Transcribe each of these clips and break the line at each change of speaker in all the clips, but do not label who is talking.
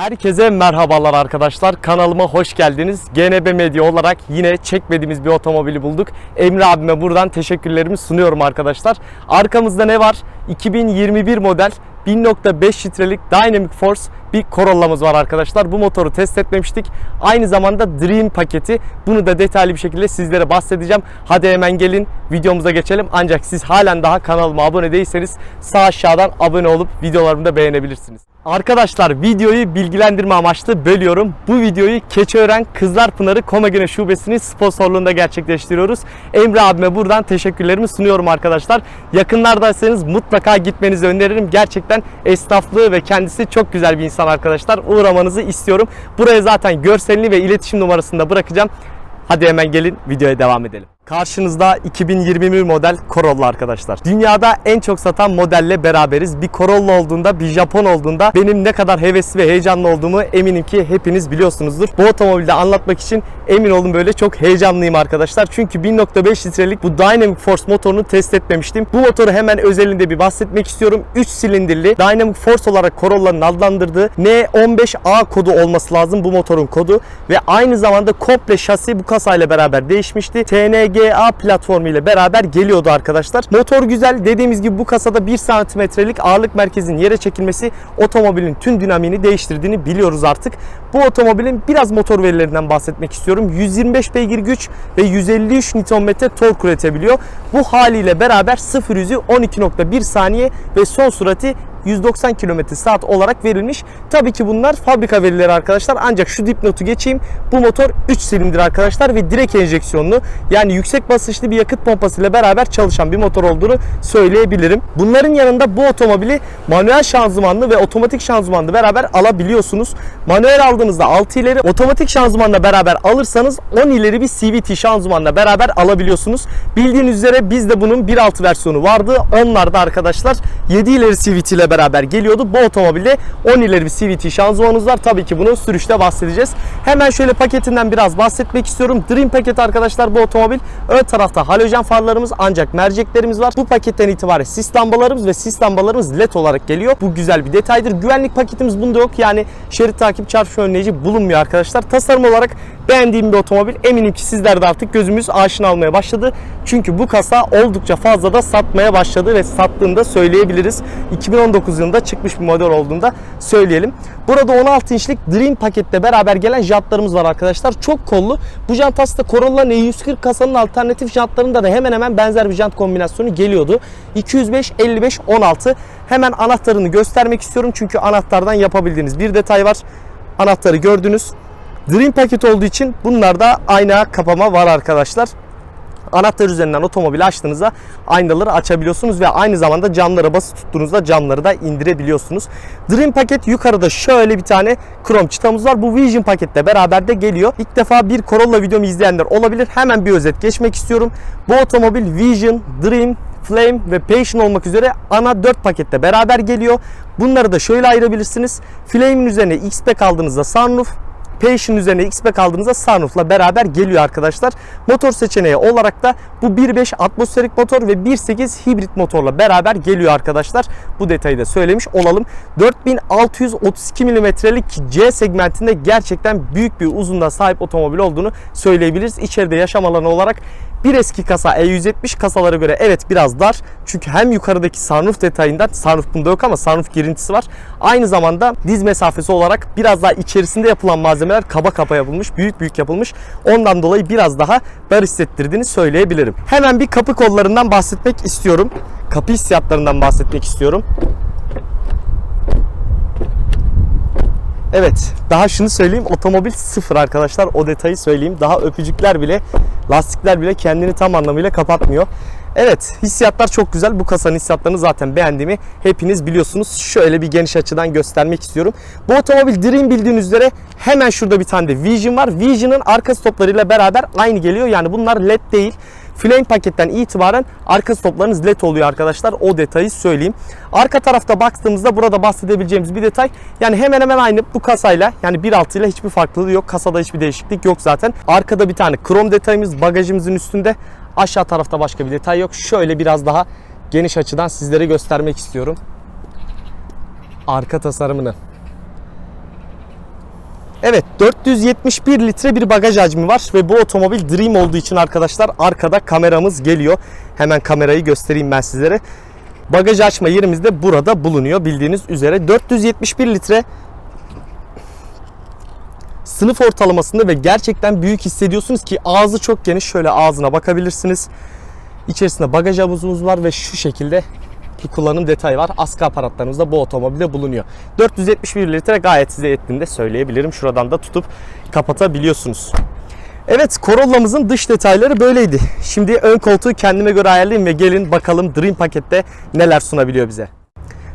Herkese merhabalar arkadaşlar. Kanalıma hoş geldiniz. GNB Medya olarak yine çekmediğimiz bir otomobili bulduk. Emre abime buradan teşekkürlerimi sunuyorum arkadaşlar. Arkamızda ne var? 2021 model 1.5 litrelik Dynamic Force bir Corolla'mız var arkadaşlar. Bu motoru test etmemiştik. Aynı zamanda Dream paketi. Bunu da detaylı bir şekilde sizlere bahsedeceğim. Hadi hemen gelin videomuza geçelim. Ancak siz halen daha kanalıma abone değilseniz sağ aşağıdan abone olup videolarımı da beğenebilirsiniz. Arkadaşlar videoyu bilgilendirme amaçlı bölüyorum. Bu videoyu Keçiören Kızlarpınarı Komagene Şubesi'nin sponsorluğunda gerçekleştiriyoruz. Emre abime buradan teşekkürlerimi sunuyorum arkadaşlar. Yakınlardaysanız mutlaka gitmenizi öneririm. Gerçekten esnaflığı ve kendisi çok güzel bir insan arkadaşlar. Uğramanızı istiyorum. Buraya zaten görselini ve iletişim numarasını da bırakacağım. Hadi hemen gelin videoya devam edelim. Karşınızda 2021 model Corolla arkadaşlar. Dünyada en çok satan modelle beraberiz. Bir Corolla olduğunda, bir Japon olduğunda benim ne kadar hevesli ve heyecanlı olduğumu eminim ki hepiniz biliyorsunuzdur. Bu otomobilde anlatmak için emin olun böyle çok heyecanlıyım arkadaşlar. Çünkü 1.5 litrelik bu Dynamic Force motorunu test etmemiştim. Bu motoru hemen özelinde bir bahsetmek istiyorum. 3 silindirli Dynamic Force olarak Corolla'nın adlandırdığı N15A kodu olması lazım bu motorun kodu ve aynı zamanda komple şasi bu kasayla beraber değişmişti. TNGA platformu ile beraber geliyordu arkadaşlar. Motor güzel. Dediğimiz gibi bu kasada 1 santimetrelik ağırlık merkezinin yere çekilmesi otomobilin tüm dinamiğini değiştirdiğini biliyoruz artık. Bu otomobilin biraz motor verilerinden bahsetmek istiyorum. 125 beygir güç ve 153 Nm tork üretebiliyor. Bu haliyle beraber 0 yüzü 12.1 saniye ve son sürati 190 km saat olarak verilmiş. Tabii ki bunlar fabrika verileri arkadaşlar. Ancak şu dipnotu geçeyim. Bu motor 3 silindir arkadaşlar ve direkt enjeksiyonlu. Yani yüksek basınçlı bir yakıt pompası ile beraber çalışan bir motor olduğunu söyleyebilirim. Bunların yanında bu otomobili manuel şanzımanlı ve otomatik şanzımanlı beraber alabiliyorsunuz. Manuel aldığınızda 6 ileri, otomatik şanzımanla beraber alırsanız 10 ileri bir CVT şanzımanla beraber alabiliyorsunuz. Bildiğiniz üzere bizde bunun 1.6 versiyonu vardı. Onlarda arkadaşlar 7 ileri CVT ile beraber geliyordu. Bu otomobilde 10 ileri bir CVT şanzımanımız var. Tabii ki bunu sürüşte bahsedeceğiz. Hemen şöyle paketinden biraz bahsetmek istiyorum. Dream paket arkadaşlar bu otomobil. Ön tarafta halojen farlarımız ancak merceklerimiz var. Bu paketten itibaren sis lambalarımız ve sis lambalarımız led olarak geliyor. Bu güzel bir detaydır. Güvenlik paketimiz bunda yok. Yani şerit takip çarpışma önleyici bulunmuyor arkadaşlar. Tasarım olarak beğendiğim bir otomobil. Eminim ki sizler de artık gözümüz aşina olmaya başladı. Çünkü bu kasa oldukça fazla da satmaya başladı ve sattığını da söyleyebiliriz. 2019 yılında çıkmış bir model olduğunda söyleyelim. Burada 16 inçlik Dream pakette beraber gelen jantlarımız var arkadaşlar. Çok kollu. Bu jant aslında Corolla'nın E140 kasanın alternatif jantlarında da hemen hemen benzer bir jant kombinasyonu geliyordu. 205, 55, 16. Hemen anahtarını göstermek istiyorum. Çünkü anahtardan yapabildiğiniz bir detay var. Anahtarı gördünüz. Dream paket olduğu için bunlarda ayna kapama var arkadaşlar. Anahtar üzerinden otomobili açtığınızda aynaları açabiliyorsunuz ve aynı zamanda camlara basıp tuttuğunuzda camları da indirebiliyorsunuz. Dream paket yukarıda şöyle bir tane krom çıtamız var. Bu Vision pakette beraber de geliyor. İlk defa bir Corolla videomu izleyenler olabilir. Hemen bir özet geçmek istiyorum. Bu otomobil Vision, Dream, Flame ve Passion olmak üzere ana 4 pakette beraber geliyor. Bunları da şöyle ayırabilirsiniz. Flame'in üzerine X-Pack aldığınızda sunroof, Passion üzerine X-Pack aldığınızda sunroof'la beraber geliyor arkadaşlar. Motor seçeneği olarak da bu 1.5 atmosferik motor ve 1.8 hibrit motorla beraber geliyor arkadaşlar. Bu detayı da söylemiş olalım. 4632 mm'lik C segmentinde gerçekten büyük bir uzunluğa sahip otomobil olduğunu söyleyebiliriz. İçeride yaşam alanı olarak bir eski kasa E170 kasalara göre evet biraz dar. Çünkü hem yukarıdaki sunroof detayından sunroof bunda yok ama sunroof girintisi var. Aynı zamanda diz mesafesi olarak biraz daha içerisinde yapılan malzemeler kaba kaba yapılmış, büyük büyük yapılmış. Ondan dolayı biraz daha dar hissettirdiğini söyleyebilirim. Hemen bir kapı kollarından bahsetmek istiyorum. Kapı hissiyatlarından bahsetmek istiyorum. Evet daha şunu söyleyeyim otomobil sıfır arkadaşlar o detayı söyleyeyim. Daha öpücükler bile lastikler bile kendini tam anlamıyla kapatmıyor. Evet hissiyatlar çok güzel. Bu kasanın hissiyatlarını zaten beğendiğimi hepiniz biliyorsunuz. Şöyle bir geniş açıdan göstermek istiyorum. Bu otomobil Dream bildiğiniz üzere hemen şurada bir tane de Vision var. Vision'ın arka stoplarıyla beraber aynı geliyor. Yani bunlar LED değil. Flame paketten itibaren arka stoplarınız led oluyor arkadaşlar. O detayı söyleyeyim. Arka tarafta baktığımızda burada bahsedebileceğimiz bir detay. Yani hemen hemen aynı bu kasayla yani 1.6 ile hiçbir farklılığı yok. Kasada hiçbir değişiklik yok zaten. Arkada bir tane krom detayımız bagajımızın üstünde. Aşağı tarafta başka bir detay yok. Şöyle biraz daha geniş açıdan sizlere göstermek istiyorum. Arka tasarımını. Evet 471 litre bir bagaj hacmi var ve bu otomobil Dream olduğu için arkadaşlar arkada kameramız geliyor. Hemen kamerayı göstereyim ben sizlere. Bagaj açma yerimiz de burada bulunuyor bildiğiniz üzere. 471 litre sınıf ortalamasında ve gerçekten büyük hissediyorsunuz ki ağzı çok geniş. Şöyle ağzına bakabilirsiniz. İçerisinde bagaj havuzumuz var ve şu şekilde bir kullanım detayı var. Askı aparatlarımız da bu otomobilde bulunuyor. 471 litre gayet size yettiğini de söyleyebilirim. Şuradan da tutup kapatabiliyorsunuz. Evet Corolla'mızın dış detayları böyleydi. Şimdi ön koltuğu kendime göre ayarlayayım ve gelin bakalım Dream pakette neler sunabiliyor bize.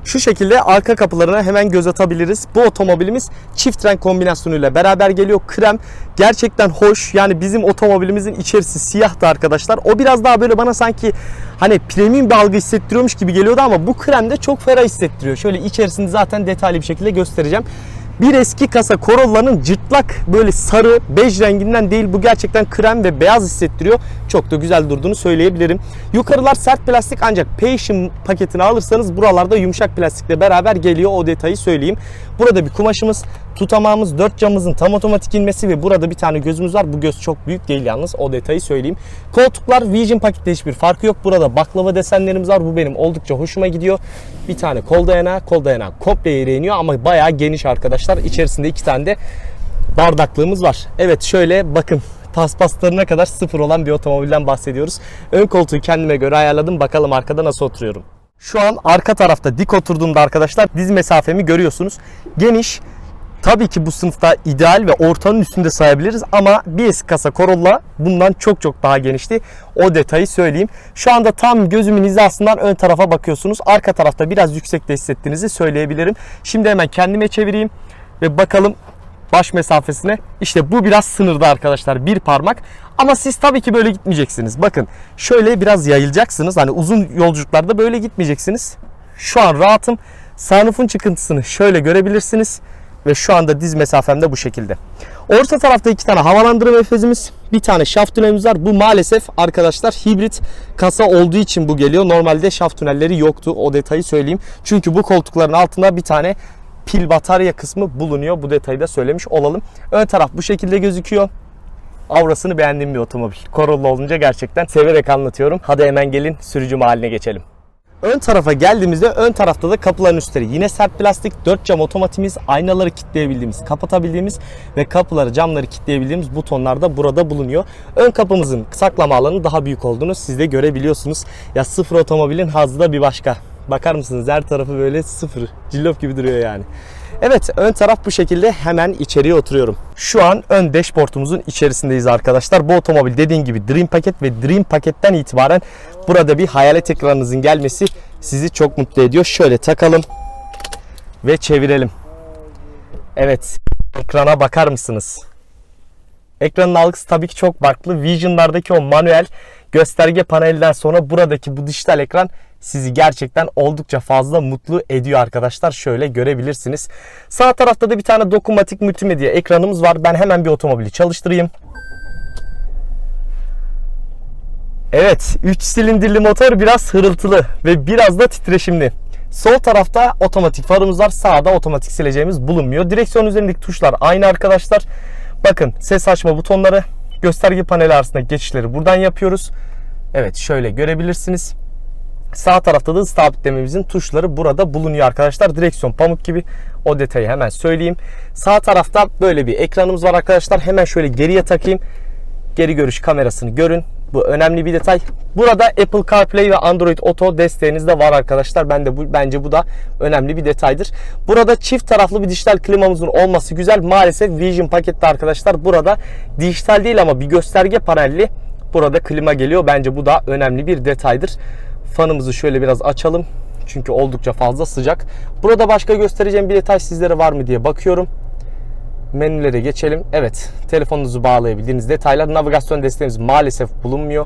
Şu şekilde arka kapılarına hemen göz atabiliriz. Bu otomobilimiz çift renk kombinasyonuyla beraber geliyor. Krem gerçekten hoş. Yani bizim otomobilimizin içerisi siyahtı arkadaşlar. O biraz daha böyle bana sanki hani premium bir algı hissettiriyormuş gibi geliyordu ama bu krem de çok ferah hissettiriyor. Şöyle içerisini zaten detaylı bir şekilde göstereceğim. Bir eski kasa Corolla'nın cırtlak böyle sarı bej renginden değil bu gerçekten krem ve beyaz hissettiriyor. Çok da güzel durduğunu söyleyebilirim. Yukarılar sert plastik ancak Passion paketini alırsanız buralarda yumuşak plastikle beraber geliyor o detayı söyleyeyim. Burada bir kumaşımız, tutamağımız, dört camımızın tam otomatik inmesi ve burada bir tane gözümüz var. Bu göz çok büyük değil yalnız o detayı söyleyeyim. Koltuklar Vision pakette hiçbir farkı yok. Burada baklava desenlerimiz var. Bu benim oldukça hoşuma gidiyor. Bir tane kol dayanağı, kol dayanağı komple yere iniyor ama bayağı geniş arkadaşlar. İçerisinde iki tane de bardaklığımız var. Evet şöyle bakın paspaslarına kadar sıfır olan bir otomobilden bahsediyoruz. Ön koltuğu kendime göre ayarladım. Bakalım arkada nasıl oturuyorum. Şu an arka tarafta dik oturduğumda arkadaşlar diz mesafemi görüyorsunuz. Geniş. Tabii ki bu sınıfta ideal ve ortanın üstünde sayabiliriz ama bir eski kasa Corolla bundan çok çok daha genişti. O detayı söyleyeyim. Şu anda tam gözümün hizasından ön tarafa bakıyorsunuz. Arka tarafta biraz yüksekte hissettiğinizi söyleyebilirim. Şimdi hemen kendime çevireyim ve bakalım baş mesafesine. İşte bu biraz sınırda arkadaşlar bir parmak. Ama siz tabii ki böyle gitmeyeceksiniz. Bakın şöyle biraz yayılacaksınız. Hani uzun yolculuklarda böyle gitmeyeceksiniz. Şu an rahatım. Sunroof'un çıkıntısını şöyle görebilirsiniz. Ve şu anda diz mesafemde bu şekilde. Orta tarafta iki tane havalandırma efezimiz, bir tane şaft tünelimiz var. Bu maalesef arkadaşlar hibrit kasa olduğu için bu geliyor. Normalde şaft tünelleri yoktu. O detayı söyleyeyim. Çünkü bu koltukların altında bir tane pil batarya kısmı bulunuyor. Bu detayı da söylemiş olalım. Ön taraf bu şekilde gözüküyor. Avrasını beğendiğim bir otomobil. Corolla olunca gerçekten severek anlatıyorum. Hadi hemen gelin sürücü haline geçelim. Ön tarafa geldiğimizde ön tarafta da kapıların üstleri yine sert plastik, 4 cam otomatimiz, aynaları kilitleyebildiğimiz, kapatabildiğimiz ve kapıları, camları kilitleyebildiğimiz butonlar da burada bulunuyor. Ön kapımızın saklama alanı daha büyük olduğunu siz de görebiliyorsunuz. Ya sıfır otomobilin hazzı da bir başka. Bakar mısınız her tarafı böyle sıfır. Cillop gibi duruyor yani. Evet ön taraf bu şekilde hemen içeriye oturuyorum. Şu an ön dashboardumuzun içerisindeyiz arkadaşlar. Bu otomobil dediğim gibi Dream paket ve Dream paketten itibaren burada bir hayalet ekranınızın gelmesi sizi çok mutlu ediyor. Şöyle takalım ve çevirelim. Evet ekrana bakar mısınız? Ekranın algısı tabii ki çok farklı. Vision'lardaki o manuel gösterge panelinden sonra buradaki bu dijital ekran sizi gerçekten oldukça fazla mutlu ediyor arkadaşlar. Şöyle görebilirsiniz. Sağ tarafta da bir tane dokunmatik multimedya ekranımız var. Ben hemen bir otomobili çalıştırayım. Evet 3 silindirli motor biraz hırıltılı ve biraz da titreşimli. Sol tarafta otomatik farımız var. Sağda otomatik sileceğimiz bulunmuyor. Direksiyon üzerindeki tuşlar aynı arkadaşlar. Bakın ses açma butonları, gösterge paneli arasındaki geçişleri buradan yapıyoruz. Evet şöyle görebilirsiniz. Sağ tarafta da sabitlememizin tuşları burada bulunuyor arkadaşlar. Direksiyon pamuk gibi. O detayı hemen söyleyeyim. Sağ tarafta böyle bir ekranımız var arkadaşlar. Hemen şöyle geriye takayım. Geri görüş kamerasını görün. Bu önemli bir detay. Burada Apple CarPlay ve Android Auto desteğiniz de var arkadaşlar. Ben de bu bence bu da önemli bir detaydır. Burada çift taraflı bir dijital klimamızın olması güzel. Maalesef Vision pakette arkadaşlar burada dijital değil ama bir gösterge panelli burada klima geliyor. Bence bu da önemli bir detaydır. Fanımızı şöyle biraz açalım. Çünkü oldukça fazla sıcak. Burada başka göstereceğim bir detay sizlere var mı diye bakıyorum. Menülere geçelim. Evet, telefonunuzu bağlayabildiğiniz detaylar. Navigasyon desteğimiz maalesef bulunmuyor.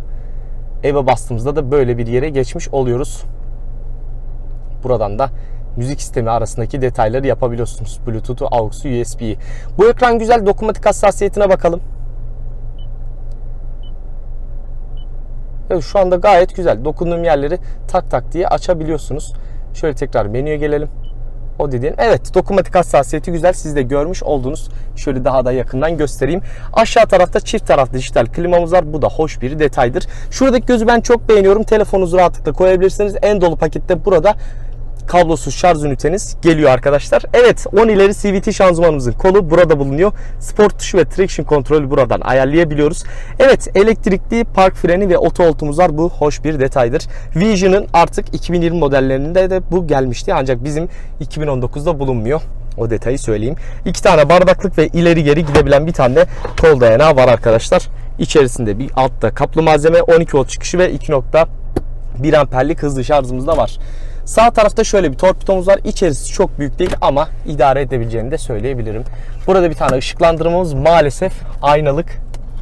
Eve bastığımızda da böyle bir yere geçmiş oluyoruz. Buradan da müzik sistemi arasındaki detayları yapabiliyorsunuz. Bluetooth'u, AUX'u, USB'yi. Bu ekran güzel. Dokunmatik hassasiyetine bakalım. Evet, şu anda gayet güzel. Dokunduğum yerleri tak tak diye açabiliyorsunuz. Şöyle tekrar menüye gelelim. O dediğin evet dokunmatik hassasiyeti güzel. Siz de görmüş oldunuz. Şöyle daha da yakından göstereyim. Aşağı tarafta çift taraf dijital klimamız var. Bu da hoş bir detaydır. Şuradaki gözü ben çok beğeniyorum. Telefonunuzu rahatlıkla koyabilirsiniz. En dolu pakette burada kablosuz şarj üniteniz geliyor arkadaşlar. Evet 10 ileri CVT şanzımanımızın kolu burada bulunuyor. Sport tuşu ve traction kontrolü buradan ayarlayabiliyoruz. Evet elektrikli park freni ve oto oltumuz var. Bu hoş bir detaydır. Vision'ın artık 2020 modellerinde de bu gelmişti. Ancak bizim 2019'da bulunmuyor. O detayı söyleyeyim. İki tane bardaklık ve ileri geri gidebilen bir tane kol dayanağı var arkadaşlar. İçerisinde bir altta kaplı malzeme 12 volt çıkışı ve 2.1 amperlik hızlı şarjımız da var. Sağ tarafta şöyle bir torpidomuz var. İçerisi çok büyük değil ama idare edebileceğini de söyleyebilirim. Burada bir tane ışıklandırmamız maalesef aynalık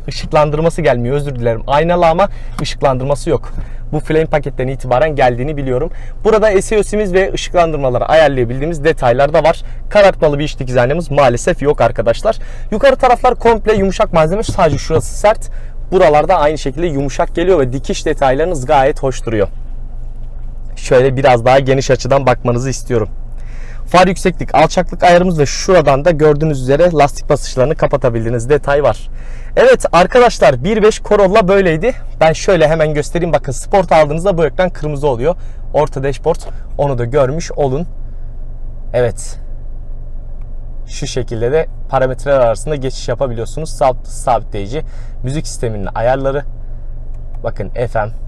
ışıklandırması gelmiyor. Özür dilerim. Aynalı ama ışıklandırması yok. Bu flame paketten itibaren geldiğini biliyorum. Burada SEO'simiz ve ışıklandırmaları ayarlayabildiğimiz detaylar da var. Karartmalı bir iç dikiz maalesef yok arkadaşlar. Yukarı taraflar komple yumuşak malzeme. Sadece şurası sert. Buralarda aynı şekilde yumuşak geliyor ve dikiş detaylarınız gayet hoş duruyor şöyle biraz daha geniş açıdan bakmanızı istiyorum. Far yükseklik, alçaklık ayarımız ve şuradan da gördüğünüz üzere lastik basınçlarını kapatabildiğiniz detay var. Evet arkadaşlar 1.5 Corolla böyleydi. Ben şöyle hemen göstereyim. Bakın Sport aldığınızda bu ekran kırmızı oluyor. Orta dashboard. Onu da görmüş olun. Evet. Şu şekilde de parametreler arasında geçiş yapabiliyorsunuz. Sabit, sabitleyici. Müzik sisteminin ayarları. Bakın FM,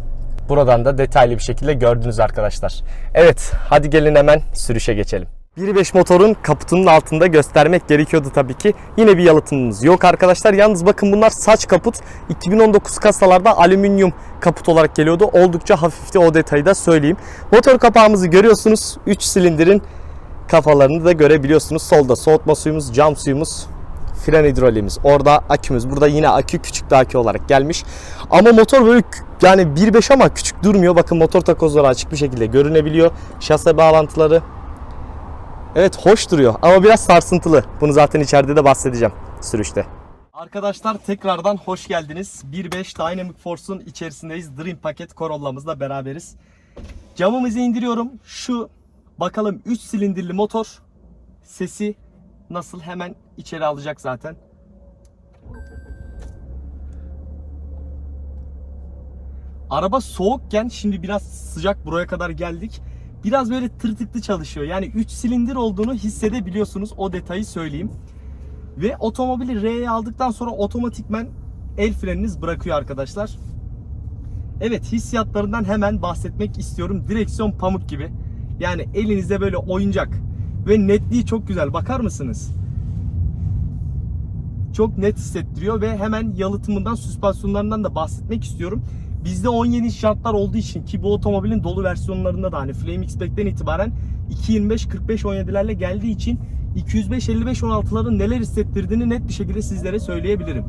Buradan da detaylı bir şekilde gördünüz arkadaşlar. Evet hadi gelin hemen sürüşe geçelim. 1.5 motorun kaputunun altında göstermek gerekiyordu tabii ki. Yine bir yalıtımımız yok arkadaşlar. Yalnız bakın bunlar saç kaput. 2019 kasalarda alüminyum kaput olarak geliyordu. Oldukça hafifti o detayı da söyleyeyim. Motor kapağımızı görüyorsunuz. 3 silindirin kafalarını da görebiliyorsunuz. Solda soğutma suyumuz, cam suyumuz, fren hidroliğimiz. Orada akümüz. Burada yine akü küçük akü olarak gelmiş. Ama motor böyle yani 1.5 ama küçük durmuyor. Bakın motor takozları açık bir şekilde görünebiliyor. Şase bağlantıları. Evet hoş duruyor ama biraz sarsıntılı. Bunu zaten içeride de bahsedeceğim sürüşte. Arkadaşlar tekrardan hoş geldiniz. 1.5 Dynamic Force'un içerisindeyiz. Dream paket Corolla'mızla beraberiz. Camımızı indiriyorum. Şu bakalım 3 silindirli motor sesi nasıl hemen içeri alacak zaten. Araba soğukken şimdi biraz sıcak buraya kadar geldik. Biraz böyle tırtıklı çalışıyor. Yani 3 silindir olduğunu hissedebiliyorsunuz. O detayı söyleyeyim. Ve otomobili R'ye aldıktan sonra otomatikmen el freniniz bırakıyor arkadaşlar. Evet hissiyatlarından hemen bahsetmek istiyorum. Direksiyon pamuk gibi. Yani elinizde böyle oyuncak. Ve netliği çok güzel. Bakar mısınız? Çok net hissettiriyor ve hemen yalıtımından, süspansiyonlarından da bahsetmek istiyorum. Bizde 17 şartlar olduğu için ki bu otomobilin dolu versiyonlarında da hani Flame X-Pac'ten itibaren 225 45 17'lerle geldiği için 205 55 16'ların neler hissettirdiğini net bir şekilde sizlere söyleyebilirim.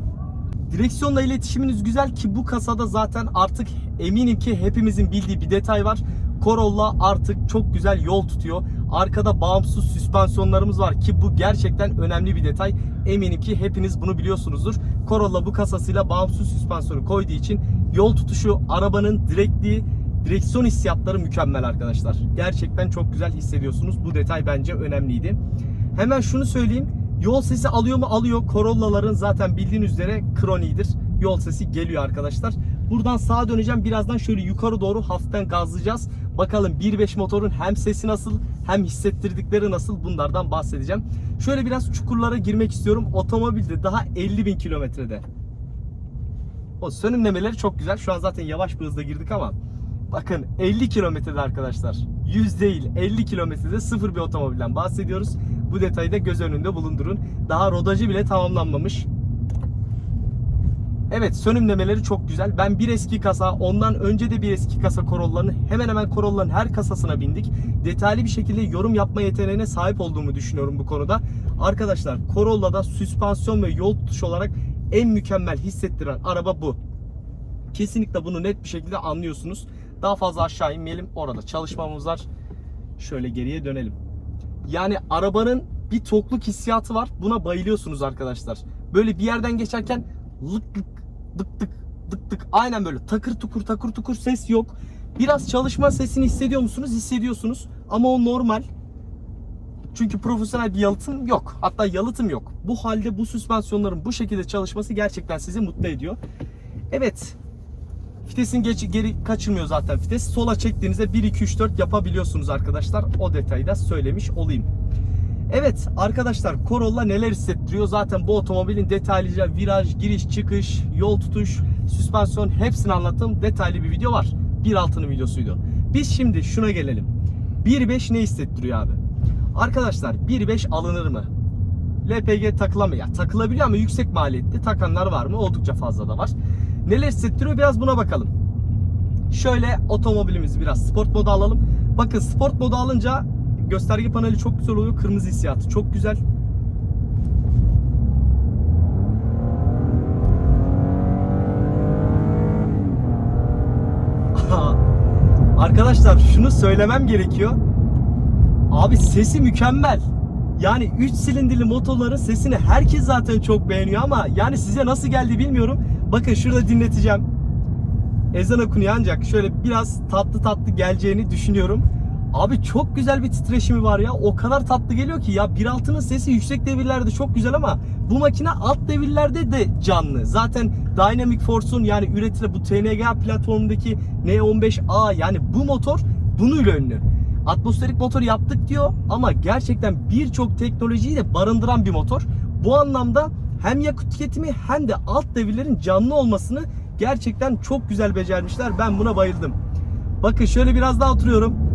Direksiyonla iletişiminiz güzel ki bu kasada zaten artık eminim ki hepimizin bildiği bir detay var. Corolla artık çok güzel yol tutuyor. Arkada bağımsız süspansiyonlarımız var ki bu gerçekten önemli bir detay. Eminim ki hepiniz bunu biliyorsunuzdur. Corolla bu kasasıyla bağımsız süspansiyonu koyduğu için yol tutuşu, arabanın direkliği, direksiyon hissiyatları mükemmel arkadaşlar. Gerçekten çok güzel hissediyorsunuz. Bu detay bence önemliydi. Hemen şunu söyleyeyim. Yol sesi alıyor mu? Alıyor. Corolla'ların zaten bildiğiniz üzere kronidir. Yol sesi geliyor arkadaşlar. Buradan sağa döneceğim. Birazdan şöyle yukarı doğru hafiften gazlayacağız. Bakalım 1.5 motorun hem sesi nasıl hem hissettirdikleri nasıl bunlardan bahsedeceğim. Şöyle biraz çukurlara girmek istiyorum. Otomobilde daha 50 bin kilometrede. O sönümlemeleri çok güzel. Şu an zaten yavaş bir hızda girdik ama bakın 50 kilometrede arkadaşlar. 100 değil 50 kilometrede sıfır bir otomobilden bahsediyoruz. Bu detayı da göz önünde bulundurun. Daha rodajı bile tamamlanmamış. Evet sönümlemeleri çok güzel. Ben bir eski kasa, ondan önce de bir eski kasa Corolla'nın hemen hemen Corolla'nın her kasasına bindik. Detaylı bir şekilde yorum yapma yeteneğine sahip olduğumu düşünüyorum bu konuda. Arkadaşlar Corolla'da süspansiyon ve yol tutuş olarak en mükemmel hissettiren araba bu. Kesinlikle bunu net bir şekilde anlıyorsunuz. Daha fazla aşağı inmeyelim. Orada çalışmamız var. Şöyle geriye dönelim. Yani arabanın bir tokluk hissiyatı var. Buna bayılıyorsunuz arkadaşlar. Böyle bir yerden geçerken lık lık dık dık dık dık aynen böyle takır tukur takır tukur ses yok. Biraz çalışma sesini hissediyor musunuz? Hissediyorsunuz. Ama o normal. Çünkü profesyonel bir yalıtım yok. Hatta yalıtım yok. Bu halde bu süspansiyonların bu şekilde çalışması gerçekten sizi mutlu ediyor. Evet. Vitesin geç, geri kaçırmıyor zaten vites. Sola çektiğinizde 1 2 3 4 yapabiliyorsunuz arkadaşlar. O detayı da söylemiş olayım. Evet arkadaşlar Corolla neler hissettiriyor? Zaten bu otomobilin detaylıca viraj, giriş, çıkış, yol tutuş, süspansiyon hepsini anlattığım detaylı bir video var. 1.6'nın videosuydu. Biz şimdi şuna gelelim. 1.5 ne hissettiriyor abi? Arkadaşlar 1.5 alınır mı? LPG takılamıyor. Ya, takılabiliyor ama yüksek maliyetli. Takanlar var mı? Oldukça fazla da var. Neler hissettiriyor? Biraz buna bakalım. Şöyle otomobilimizi biraz sport moda alalım. Bakın sport moda alınca gösterge paneli çok güzel oluyor. Kırmızı hissiyatı çok güzel. Arkadaşlar şunu söylemem gerekiyor. Abi sesi mükemmel. Yani 3 silindirli motorların sesini herkes zaten çok beğeniyor ama yani size nasıl geldi bilmiyorum. Bakın şurada dinleteceğim. Ezan okunuyor ancak şöyle biraz tatlı tatlı geleceğini düşünüyorum. Abi çok güzel bir titreşimi var ya. O kadar tatlı geliyor ki ya 1.6'nın sesi yüksek devirlerde çok güzel ama bu makine alt devirlerde de canlı. Zaten Dynamic Force'un yani üretilen bu TNGA platformundaki N15A yani bu motor bununla ünlü. Atmosferik motor yaptık diyor ama gerçekten birçok teknolojiyi de barındıran bir motor. Bu anlamda hem yakıt tüketimi hem de alt devirlerin canlı olmasını gerçekten çok güzel becermişler. Ben buna bayıldım. Bakın şöyle biraz daha oturuyorum.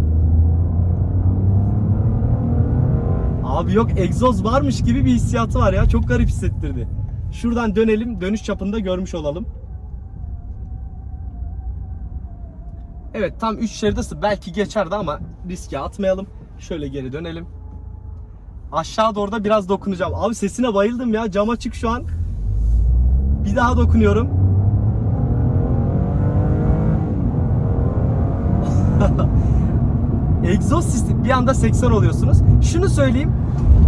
Abi yok egzoz varmış gibi bir hissiyatı var ya. Çok garip hissettirdi. Şuradan dönelim. Dönüş çapında görmüş olalım. Evet tam 3 şeridesi belki geçerdi ama riske atmayalım. Şöyle geri dönelim. Aşağı doğru da biraz dokunacağım. Abi sesine bayıldım ya. Cam açık şu an. Bir daha dokunuyorum. egzoz sistemi bir anda 80 oluyorsunuz. Şunu söyleyeyim.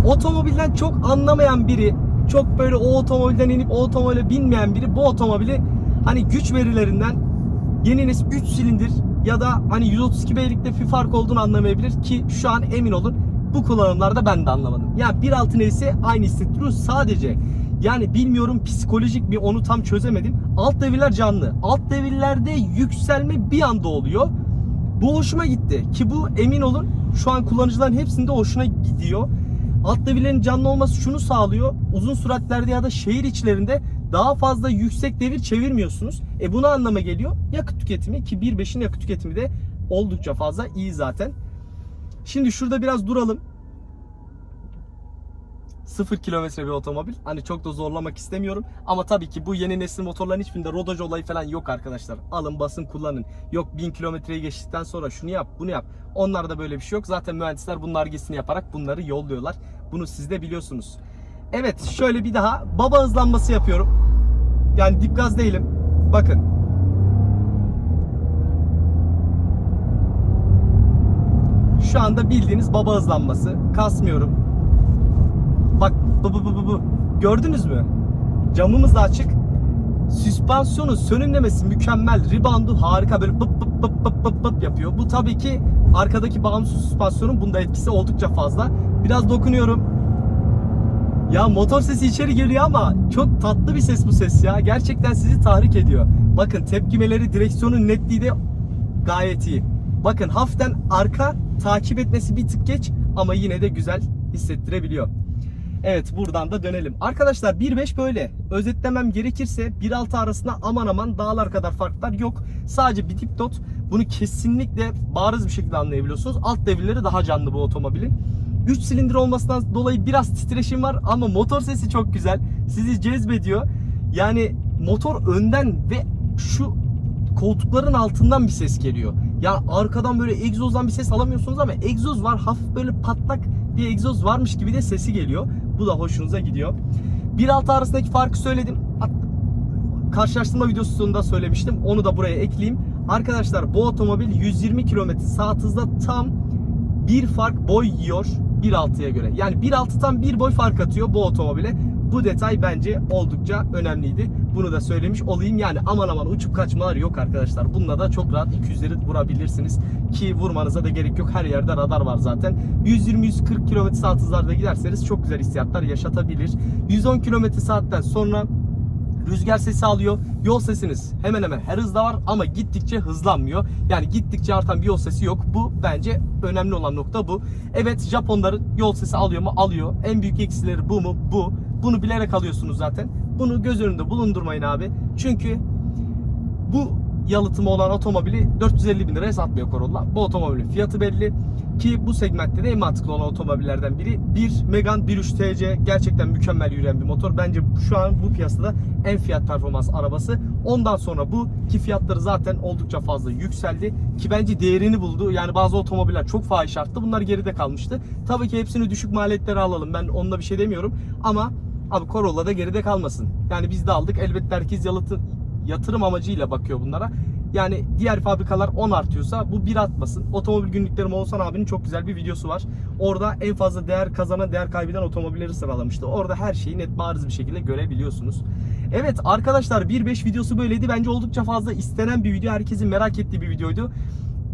Otomobilden çok anlamayan biri, çok böyle o otomobilden inip o otomobile binmeyen biri bu otomobili hani güç verilerinden yeni nesil 3 silindir ya da hani 132 beylikte bir fark olduğunu anlamayabilir ki şu an emin olun bu kullanımlarda ben de anlamadım. Yani 1.6 neyse aynı hissettiriyor sadece. Yani bilmiyorum psikolojik bir onu tam çözemedim. Alt devirler canlı. Alt devirlerde yükselme bir anda oluyor. Bu hoşuma gitti. Ki bu emin olun şu an kullanıcıların hepsinde hoşuna gidiyor. Alt devirlerin canlı olması şunu sağlıyor. Uzun süratlerde ya da şehir içlerinde daha fazla yüksek devir çevirmiyorsunuz. E bu ne anlama geliyor? Yakıt tüketimi ki 1.5'in yakıt tüketimi de oldukça fazla iyi zaten. Şimdi şurada biraz duralım. 0 kilometre bir otomobil. Hani çok da zorlamak istemiyorum. Ama tabii ki bu yeni nesil motorların hiçbirinde rodaj olayı falan yok arkadaşlar. Alın basın kullanın. Yok 1000 kilometreyi geçtikten sonra şunu yap bunu yap. Onlarda böyle bir şey yok. Zaten mühendisler bunun argesini yaparak bunları yolluyorlar. Bunu siz de biliyorsunuz. Evet şöyle bir daha baba hızlanması yapıyorum. Yani dip gaz değilim. Bakın. Şu anda bildiğiniz baba hızlanması. Kasmıyorum. Bu bu bu bu bu. Gördünüz mü? Camımız da açık. Süspansiyonu sönümlemesi mükemmel. Reboundu harika böyle pıp pıp pıp pıp pıp pıp yapıyor. Bu tabii ki arkadaki bağımsız süspansiyonun bunda etkisi oldukça fazla. Biraz dokunuyorum. Ya motor sesi içeri geliyor ama çok tatlı bir ses bu ses ya. Gerçekten sizi tahrik ediyor. Bakın tepkimeleri, direksiyonun netliği de gayet iyi. Bakın hafiften arka takip etmesi bir tık geç ama yine de güzel hissettirebiliyor. Evet buradan da dönelim. Arkadaşlar 1.5 böyle. Özetlemem gerekirse 1.6 arasında aman aman dağlar kadar farklar yok. Sadece bir dipdot. Bunu kesinlikle bariz bir şekilde anlayabiliyorsunuz. Alt devirleri daha canlı bu otomobilin. 3 silindir olmasından dolayı biraz titreşim var ama motor sesi çok güzel. Sizi cezbediyor. Yani motor önden ve şu koltukların altından bir ses geliyor. Ya arkadan böyle egzozdan bir ses alamıyorsunuz ama egzoz var. Hafif böyle patlak bir egzoz varmış gibi de sesi geliyor. Bu da hoşunuza gidiyor. 1.6 arasındaki farkı söyledim. Karşılaştırma videosunda söylemiştim. Onu da buraya ekleyeyim. Arkadaşlar bu otomobil 120 km saat hızla tam bir fark boy yiyor 1.6'ya göre. Yani 1.6 tam bir boy fark atıyor bu otomobile. Bu detay bence oldukça önemliydi. Bunu da söylemiş olayım. Yani aman aman uçup kaçmalar yok arkadaşlar. Bununla da çok rahat 200'leri vurabilirsiniz. Ki vurmanıza da gerek yok. Her yerde radar var zaten. 120-140 km saat hızlarda giderseniz çok güzel hissiyatlar yaşatabilir. 110 km saatten sonra Rüzgar sesi alıyor. Yol sesiniz hemen hemen her hızda var ama gittikçe hızlanmıyor. Yani gittikçe artan bir yol sesi yok. Bu bence önemli olan nokta bu. Evet Japonların yol sesi alıyor mu? Alıyor. En büyük eksileri bu mu? Bu. Bunu bilerek alıyorsunuz zaten. Bunu göz önünde bulundurmayın abi. Çünkü bu yalıtımı olan otomobili 450 bin liraya satmıyor Corolla. Bu otomobilin fiyatı belli ki bu segmentte de en mantıklı olan otomobillerden biri. 1 Megane 1.3 TC gerçekten mükemmel yürüyen bir motor. Bence şu an bu piyasada en fiyat performans arabası. Ondan sonra bu ki fiyatları zaten oldukça fazla yükseldi ki bence değerini buldu. Yani bazı otomobiller çok fahiş arttı. Bunlar geride kalmıştı. Tabii ki hepsini düşük maliyetlere alalım. Ben onunla bir şey demiyorum ama abi Corolla da geride kalmasın. Yani biz de aldık. Elbette herkes yalıtı, yatırım amacıyla bakıyor bunlara. Yani diğer fabrikalar 10 artıyorsa bu 1 artmasın. Otomobil günlüklerim Oğuzhan abinin çok güzel bir videosu var. Orada en fazla değer kazanan, değer kaybeden otomobilleri sıralamıştı. Orada her şeyi net bariz bir şekilde görebiliyorsunuz. Evet arkadaşlar 1.5 videosu böyleydi. Bence oldukça fazla istenen bir video. Herkesin merak ettiği bir videoydu.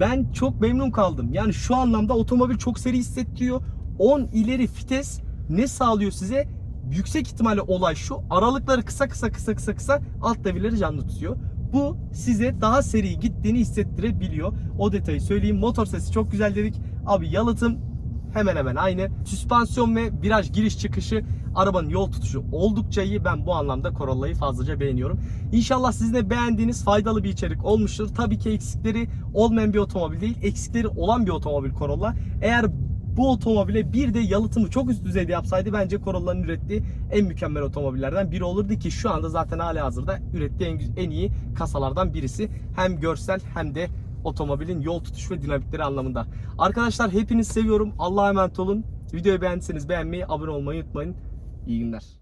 Ben çok memnun kaldım. Yani şu anlamda otomobil çok seri hissettiriyor. 10 ileri vites ne sağlıyor size? Yüksek ihtimalle olay şu. Aralıkları kısa kısa kısa kısa kısa alt devirleri canlı tutuyor. Bu size daha seri gittiğini hissettirebiliyor. O detayı söyleyeyim. Motor sesi çok güzel dedik. Abi yalıtım hemen hemen aynı. Süspansiyon ve viraj giriş çıkışı arabanın yol tutuşu oldukça iyi. Ben bu anlamda Corolla'yı fazlaca beğeniyorum. İnşallah sizin de beğendiğiniz faydalı bir içerik olmuştur. Tabii ki eksikleri olmayan bir otomobil değil. Eksikleri olan bir otomobil Corolla. Eğer bu otomobile bir de yalıtımı çok üst düzeyde yapsaydı bence Corolla'nın ürettiği en mükemmel otomobillerden biri olurdu ki şu anda zaten hala hazırda ürettiği en, en iyi kasalardan birisi. Hem görsel hem de otomobilin yol tutuş ve dinamikleri anlamında. Arkadaşlar hepiniz seviyorum. Allah'a emanet olun. Videoyu beğendiyseniz beğenmeyi, abone olmayı unutmayın. İyi günler.